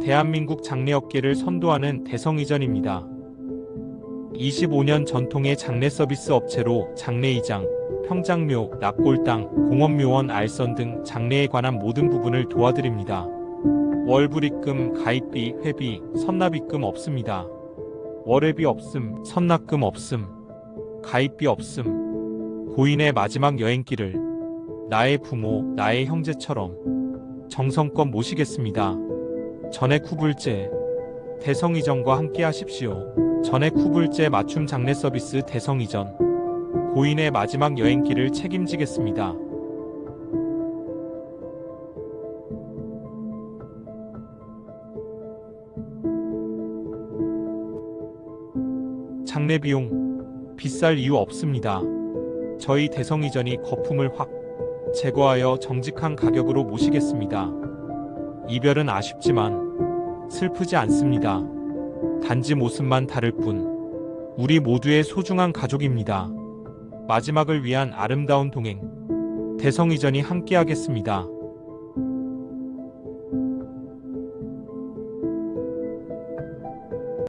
대한민국 장례업계를 선도하는 대성이전입니다. 25년 전통의 장례 서비스 업체로 장례의장, 평장묘, 납골당, 공원묘원, 알선 등 장례에 관한 모든 부분을 도와드립니다. 월불입금, 가입비, 회비, 선납입금 없습니다. 월회비 없음, 선납금 없음, 가입비 없음. 고인의 마지막 여행길을 나의 부모, 나의 형제처럼 정성껏 모시겠습니다. 전액 후불제 대성이전과 함께 하십시오. 전액 후불제 맞춤 장례 서비스 대성이전 고인의 마지막 여행길을 책임지겠습니다. 장례 비용 비쌀 이유 없습니다. 저희 대성이전이 거품을 확 제거하여 정직한 가격으로 모시겠습니다. 이별은 아쉽지만 슬프지 않습니다. 단지 모습만 다를 뿐. 우리 모두의 소중한 가족입니다. 마지막을 위한 아름다운 동행. 대성이전이 함께하겠습니다.